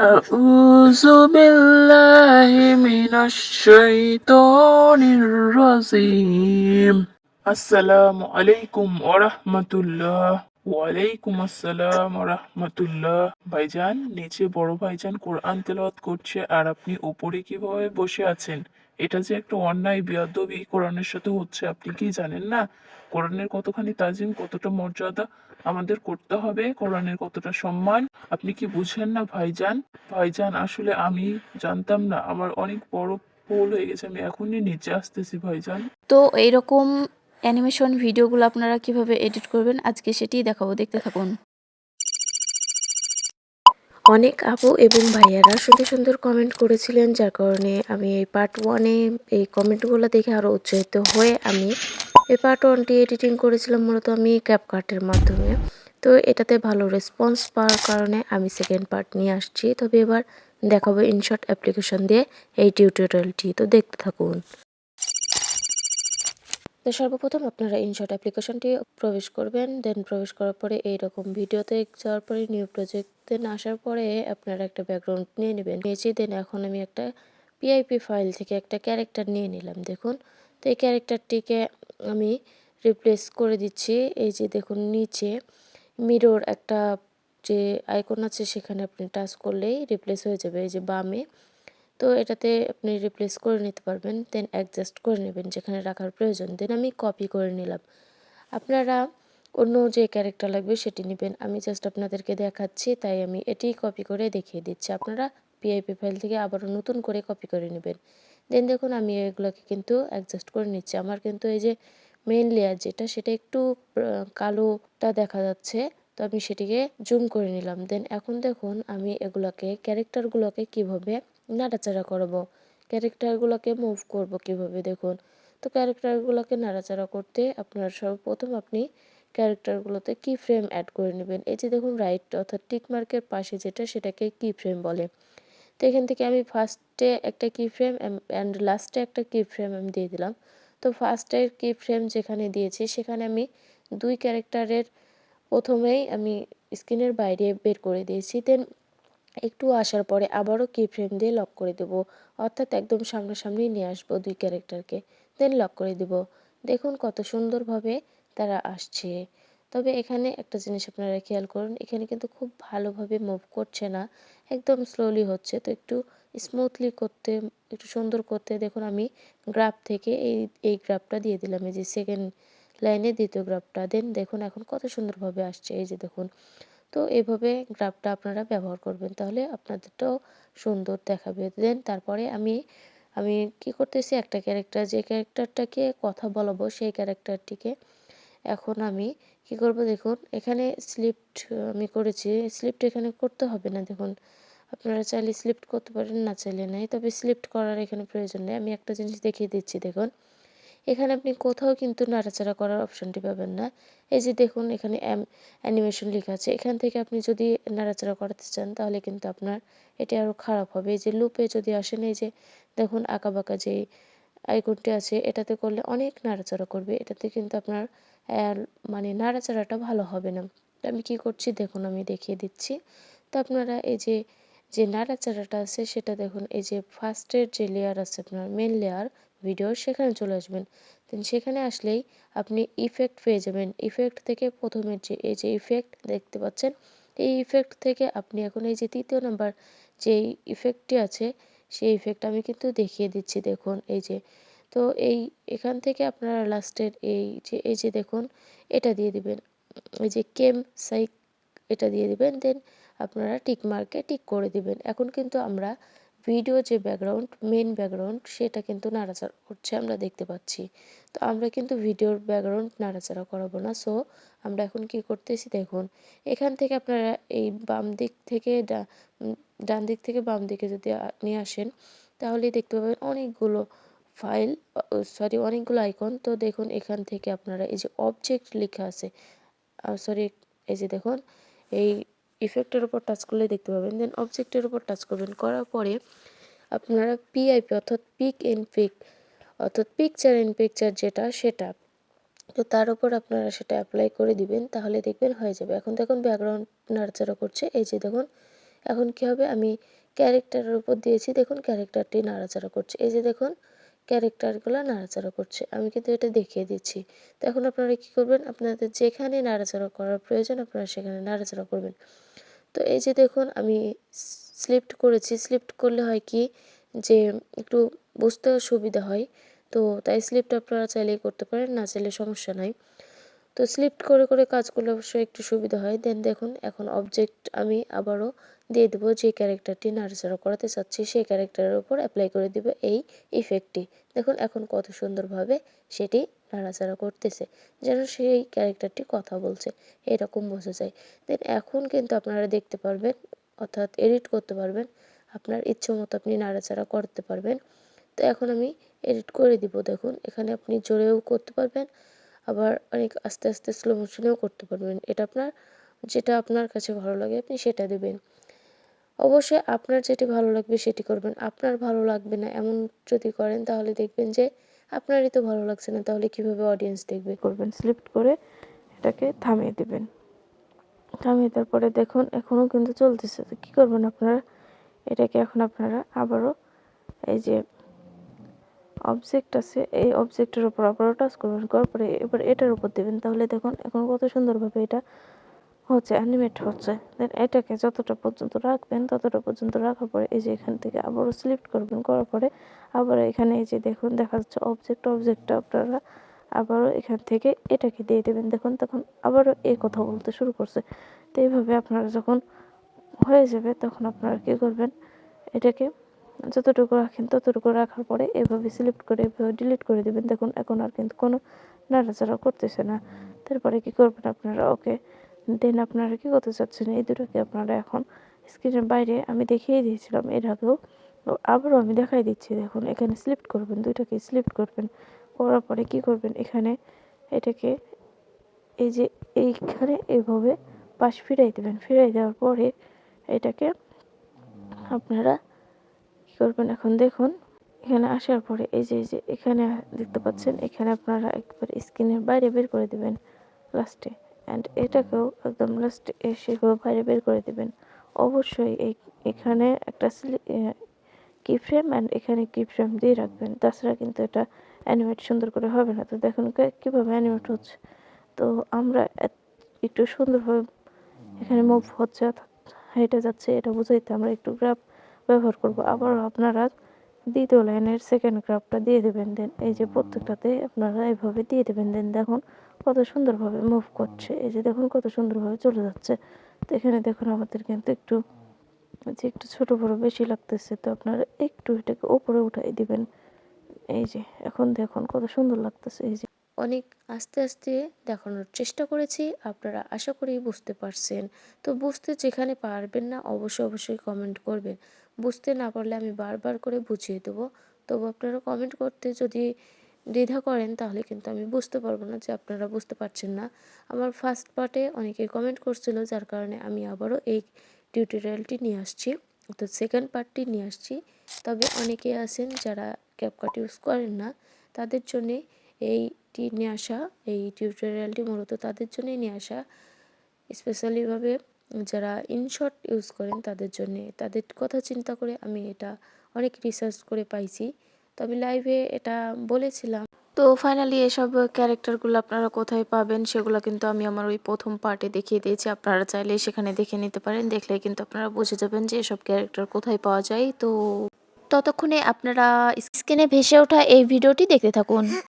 أعوذ بالله من الشيطان الرجيم السلام عليكم ورحمة الله ওয়ালাইকুম আসসালাম রহমতুল্লাহ। ভাইজান, নিচে বড় ভাইজান কোরআন তেলাওয়াত করছে আর আপনি উপরে কীভাবে বসে আছেন? এটা যে একটা অন্যায় বিয়াদবি কোরআনের সাথে হচ্ছে, আপনি কি জানেন না? কোরআনের কতখানি তাজিম, কতটা মর্যাদা আমাদের করতে হবে, কোরআনের কতটা সম্মান, আপনি কি বুঝেন না ভাইজান? ভাইজান, আসলে আমি জানতাম না, আমার অনেক বড় ভুল হয়ে গেছে, আমি এখনই নিচে আসতেছি ভাইজান। তো এইরকম অ্যানিমেশন ভিডিওগুলো আপনারা কীভাবে এডিট করবেন, আজকে সেটিই দেখাবো। দেখতে থাকুন। অনেক আপু এবং ভাইয়ারা সুন্দর সুন্দর কমেন্ট করেছিলেন, যার কারণে আমি এই পার্ট ওয়ানে এই কমেন্টগুলো দেখে আরও উৎসাহিত হয়ে আমি এই পার্ট ওয়ানটি এডিটিং করেছিলাম মূলত আমি ক্যাপকার্টের মাধ্যমে। তো এটাতে ভালো রেসপন্স পাওয়ার কারণে আমি সেকেন্ড পার্ট নিয়ে আসছি। তবে এবার দেখাবো ইনশর্ট অ্যাপ্লিকেশন দিয়ে এই টিউটোরিয়ালটি তো দেখতে থাকুন। তো সর্বপ্রথম আপনারা ইনশর্ট অ্যাপ্লিকেশনটি প্রবেশ করবেন দেন প্রবেশ করার পরে এইরকম ভিডিওতে যাওয়ার পরে নিউ প্রজেক্ট দেন আসার পরে আপনারা একটা ব্যাকগ্রাউন্ড নিয়ে নেবেন। নিয়েছি দেন এখন আমি একটা পিআইপি ফাইল থেকে একটা ক্যারেক্টার নিয়ে নিলাম, দেখুন। তো এই ক্যারেক্টারটিকে আমি রিপ্লেস করে দিচ্ছি। এই যে দেখুন, নিচে মিরর একটা যে আইকন আছে, সেখানে আপনি টাচ করলেই রিপ্লেস হয়ে যাবে। এই যে বামে তো এটাতে আপনি রিপ্লেস করে নিতে পারবেন দেন অ্যাডজাস্ট করে নেবেন যেখানে রাখার প্রয়োজন। দেন আমি কপি করে নিলাম। আপনারা অন্য যে ক্যারেক্টার লাগবে সেটি নেবেন। আমি জাস্ট আপনাদেরকে দেখাচ্ছি, তাই আমি এটি কপি করে দেখিয়ে দিচ্ছি। আপনারা পিআইপি ফাইল থেকে আবারও নতুন করে কপি করে নেবেন। দেন দেখুন, আমি এগুলোকে কিন্তু অ্যাডজাস্ট করে নিচ্ছি। আমার কিন্তু এই যে মেন লেয়ার যেটা, সেটা একটু কালোটা দেখা যাচ্ছে। তো আমি সেটিকে জুম করে নিলাম। দেন এখন দেখুন আমি এগুলোকে ক্যারেক্টারগুলোকে কীভাবে নাড়াচাড়া করব। ক্যারেক্টারগুলোকে মুভ করব কীভাবে দেখুন। তো ক্যারেক্টারগুলোকে নাড়াচাড়া করতে আপনার সর্বপ্রথম আপনি ক্যারেক্টারগুলোতে কি ফ্রেম অ্যাড করে নেবেন। এই যে দেখুন রাইট অর্থাৎ টিক মার্কের পাশে যেটা, সেটাকে কি ফ্রেম বলে। তো এখান থেকে আমি ফার্স্টে একটা কি ফ্রেম অ্যান্ড লাস্টে একটা কি ফ্রেম আমি দিয়ে দিলাম। তো ফার্স্টের কি ফ্রেম যেখানে দিয়েছি, সেখানে আমি দুই ক্যারেক্টারের প্রথমেই আমি স্ক্রিনের বাইরে বের করে দিয়েছি। দেন একটু আসার পরে আবারও কি ফ্রেম দিয়ে লক করে দেব। অর্থাৎ একদম সামনাসামনি নিয়ে আসব দুই ক্যারেক্টারকে দেন লক করে দেব। দেখুন কত সুন্দরভাবে তারা আসছে। তবে এখানে একটা জিনিস আপনারা খেয়াল করুন, এখানে কিন্তু খুব ভালোভাবে মুভ করছে না। একদম স্লোলি হচ্ছে। তো একটু স্মুথলি করতে, একটু সুন্দর করতে দেখুন আমি গ্রাফ থেকে এই এই গ্রাফটা দিয়ে দিলাম। এই যে সেকেন্ড লাইনে দ্বিতীয় গ্রাফটা দেন। দেখুন এখন কত সুন্দরভাবে আসছে। এই যে দেখুন। তো এভাবে গ্রাফটা আপনারা ব্যবহার করবেন তাহলে আপনাদেরটাও সুন্দর দেখাবে। দেন তারপরে আমি আমি কি করতেছি? একটা ক্যারেক্টার, যে ক্যারেক্টারটাকে কথা বলাবো সেই ক্যারেক্টারটিকে এখন আমি কি করব? দেখুন, এখানে স্লিপ্ট আমি করেছি। স্লিপ্ট এখানে করতে হবে না। দেখুন, আপনারা চাইলে স্লিপ্ট করতে পারেন, না চাইলে নাই। তবে স্লিপ্ট করার এখানে প্রয়োজন নেই। আমি একটা জিনিস দেখিয়ে দিচ্ছি। দেখুন এখানে আপনি কোথাও কিন্তু নাড়াচাড়া করার অপশানটি পাবেন না। এই যে দেখুন, এখানে অ্যানিমেশন লেখা আছে। এখান থেকে আপনি যদি নাড়াচাড়া করাতে চান, তাহলে কিন্তু আপনার এটি আরও খারাপ হবে। এই যে লুপে যদি আসেন, এই যে দেখুন, আঁকাবাঁকা যে আইকনটি আছে, এটাতে করলে অনেক নাড়াচাড়া করবে। এটাতে কিন্তু আপনার মানে নাড়াচাড়াটা ভালো হবে না। আমি কি করছি? দেখুন, আমি দেখিয়ে দিচ্ছি। তো আপনারা এই যে যে নাড়াচাড়াটা আছে, সেটা দেখুন, এই যে ফার্স্টের যে লেয়ার আছে, আপনার মেন লেয়ার ভিডিওর সেখানে চলে আসবেন। দেন সেখানে আসলেই আপনি ইফেক্ট পেয়ে যাবেন। ইফেক্ট থেকে প্রথমের যে, এই যে ইফেক্ট দেখতে পাচ্ছেন, এই ইফেক্ট থেকে আপনি এখন এই যে তৃতীয় নাম্বার যে ইফেক্টটি আছে, সেই ইফেক্ট আমি কিন্তু দেখিয়ে দিচ্ছি, দেখুন, এই যে। তো এই, এখান থেকে আপনারা লাস্টের এই যে এই যে দেখুন, এটা দিয়ে দিবেন। এই যে কেম সাইক এটা দিয়ে দিবেন দেন আপনারা টিক মার্কে টিক করে দিবেন। এখন কিন্তু আমরা ভিডিও যে ব্যাকগ্রাউন্ড মেন ব্যাকগ্রাউন্ড, সেটা কিন্তু নাড়াচাড়া করছে, আমরা দেখতে পাচ্ছি। তো আমরা কিন্তু ভিডিওর ব্যাকগ্রাউন্ড নাড়াচাড়া করাবো না। সো আমরা এখন কি করতেছি দেখুন, এখান থেকে আপনারা এই বাম দিক থেকে ডান দিক থেকে বাম দিকে যদি নিয়ে আসেন, তাহলে দেখতে পাবেন অনেকগুলো ফাইল সরি অনেকগুলো আইকন তো দেখুন, এখান থেকে আপনারা এই যে অবজেক্ট লেখা আছে সরি এই যে দেখুন, এই ইফেক্টের উপর টাচ করলে দেখতে পাবেন। দেন অবজেক্টের উপর টাচ করবেন। করার পরে আপনারা পিআইপি অর্থাৎ পিক ইন পিক অর্থাৎ পিকচার ইন পিকচার যেটা, সেটা। তো তার উপর আপনারা সেটা অ্যাপ্লাই করে দিবেন, তাহলে দেখবেন হয়ে যাবে। এখন দেখুন ব্যাকগ্রাউন্ড নাড়াচাড়া করছে। এই যে দেখুন, এখন কি হবে? আমি ক্যারেক্টারের উপর দিয়েছি। দেখুন ক্যারেক্টারটি নাড়াচাড়া করছে। এই যে দেখুন ক্যারেক্টারগুলো নাড়াচাড়া করছে। আমি কিন্তু এটা দেখিয়ে দিচ্ছি। তো এখন আপনারা কী করবেন? আপনাদের যেখানে নাড়াচাড়া করার প্রয়োজন, আপনারা সেখানে নাড়াচাড়া করবেন। তো এই যে দেখুন, আমি স্লিপ্ট করেছি। স্লিপ্ট করলে হয় কি যে একটু বুঝতেও সুবিধা হয়। তো তাই স্লিপটা আপনারা চাইলেই করতে পারেন, না চাইলে সমস্যা নাই। তো স্লিপ্ট করে করে কাজ করলে অবশ্যই একটু সুবিধা হয়। দেন দেখুন, এখন অবজেক্ট আমি আবারও দিয়ে দেবো যে ক্যারেক্টারটি নাড়াচাড়া করাতে চাচ্ছি, সেই ক্যারেক্টারের উপর অ্যাপ্লাই করে দিব এই ইফেক্টটি দেখুন, এখন কত সুন্দরভাবে সেটি নাড়াচাড়া করতেছে, যেন সেই ক্যারেক্টারটি কথা বলছে, এরকম বোঝা যায়। দেন এখন কিন্তু আপনারা দেখতে পারবেন, অর্থাৎ এডিট করতে পারবেন, আপনার ইচ্ছে মতো আপনি নাড়াচাড়া করতে পারবেন। তো এখন আমি এডিট করে দিব, দেখুন, এখানে আপনি জোরেও করতে পারবেন আবার অনেক আস্তে আস্তে স্লো মোশনেও করতে পারবেন। এটা আপনার, যেটা আপনার কাছে ভালো লাগে, আপনি সেটা দেবেন। অবশ্যই আপনার যেটি ভালো লাগবে সেটি করবেন। আপনার ভালো লাগবে না এমন যদি করেন, তাহলে দেখবেন যে আপনারই তো ভালো লাগছে না, তাহলে কীভাবে অডিয়েন্স দেখবে? করবেন। স্লিপ্ট করে এটাকে থামিয়ে দেবেন। থামিয়ে তারপরে দেখুন, এখনও কিন্তু চলতেছে। তো কী করবেন আপনারা? এটাকে এখন আপনারা আবারও এই যে অবজেক্ট আছে, এই অবজেক্টের উপর আবারও টাচ করবেন, করার পরে এবার এটার উপর দেবেন। তাহলে দেখুন, এখন কত সুন্দরভাবে এটা হচ্ছে অ্যানিমেট হচ্ছে। দেন এটাকে যতটা পর্যন্ত রাখবেন, ততটা পর্যন্ত রাখার পরে এই যে এখান থেকে আবারও সিলেক্ট করবেন, করার পরে আবার এখানে এই যে দেখুন, দেখা যাচ্ছে অবজেক্ট অবজেক্টটা আপনারা আবারও এখান থেকে এটাকে দিয়ে দেবেন। দেখুন, তখন আবারও এই কথা বলতে শুরু করছে। তো এইভাবে আপনারা যখন হয়ে যাবে, তখন আপনারা কী করবেন? এটাকে যতটুকু রাখেন ততটুকু রাখার পরে এভাবে সিলেক্ট করে এভাবে ডিলিট করে দেবেন। দেখুন, এখন আর কিন্তু কোনো নাড়াচাড়া করতেছে না। তারপরে কী করবেন আপনারা? ওকে দেন আপনারা কী করতে চাচ্ছেন? এই দুটোকে আপনারা এখন স্ক্রিনের বাইরে আমি দেখিয়ে দিয়েছিলাম। এর আগেও আবারও আমি দেখাই দিচ্ছি। দেখুন, এখানে সিলেক্ট করবেন, দুইটাকে সিলেক্ট করবেন। করার পরে কী করবেন? এখানে এটাকে এই যে এইখানে এভাবে পাশ ফিরাই দেবেন। ফিরাই দেওয়ার পরে এটাকে আপনারা করবেন এখন দেখুন, এখানে আসার পরে এই যে এই যে, এখানে দেখতে পাচ্ছেন, এখানে আপনারা একবার স্ক্রিনের বাইরে বের করে দেবেন লাস্টে অ্যান্ড এটাকেও একদম লাস্টে এসে বাইরে বের করে দেবেন। অবশ্যই এই, এখানে একটা কি ফ্রেম অ্যান্ড এখানে কি ফ্রেম দিয়ে রাখবেন। তাছাড়া কিন্তু এটা অ্যানিমেট সুন্দর করে হবে না। তো দেখুন কীভাবে অ্যানিমেট হচ্ছে। তো আমরা একটু সুন্দরভাবে এখানে মুভ হচ্ছে হেঁটে যাচ্ছে, এটা বুঝাইতে আমরা একটু গ্রাফ ব্যবহার করব। আবার আপনারা দ্বিতীয় লাইনের সেকেন্ড গ্রাফটা দিয়ে দেবেন দেন। এই যে প্রত্যেকটাতে আপনারা এইভাবে দিয়ে দেবেন দেন। দেখুন কত সুন্দরভাবে মুভ করছে। এই যে দেখুন কত সুন্দরভাবে চলে যাচ্ছে। তো এখানে দেখুন আমাদের কিন্তু একটু যে একটু ছোটো বড়ো বেশি লাগতেছে। তো আপনারা একটু এটাকে উপরে উঠাই দিবেন। এই যে এখন দেখুন কত সুন্দর লাগতেছে। এই যে অনেক আস্তে আস্তে দেখানোর চেষ্টা করেছি। আপনারা আশা করি বুঝতে পারছেন। তো বুঝতে যেখানে পারবেন না, অবশ্যই অবশ্যই কমেন্ট করবেন। বুঝতে না পারলে আমি বারবার করে বুঝিয়ে দেবো। তবু আপনারা কমেন্ট করতে যদি দ্বিধা করেন, তাহলে কিন্তু আমি বুঝতে পারব না যে আপনারা বুঝতে পারছেন না। আমার ফার্স্ট পার্টে অনেকে কমেন্ট করছিল, যার কারণে আমি আবারও এই টিউটোরিয়ালটি নিয়ে আসছি। তো সেকেন্ড পার্টটি নিয়ে আসছি। তবে অনেকে আছেন যারা ক্যাপকাট ইউজ করেন না, তাদের জন্যে এইটি নিয়ে আসা এই টিউটোরিয়ালটি মূলত তাদের জন্যই নিয়ে আসা। স্পেশালিভাবে যারা ইনশর্ট ইউজ করেন তাদের জন্যে। তাদের কথা চিন্তা করে আমি এটা অনেক রিসার্চ করে পাইছি। তো আমি লাইভে এটা বলেছিলাম। তো ফাইনালি এসব ক্যারেক্টারগুলো আপনারা কোথায় পাবেন সেগুলো কিন্তু আমি আমার ওই প্রথম পার্টে দেখিয়ে দিয়েছি। আপনারা চাইলে সেখানে দেখে নিতে পারেন। দেখলে কিন্তু আপনারা বুঝে যাবেন যে এসব ক্যারেক্টার কোথায় পাওয়া যায়। তো ততক্ষণে আপনারা স্ক্রিনে ভেসে ওঠা এই ভিডিওটি দেখতে থাকুন।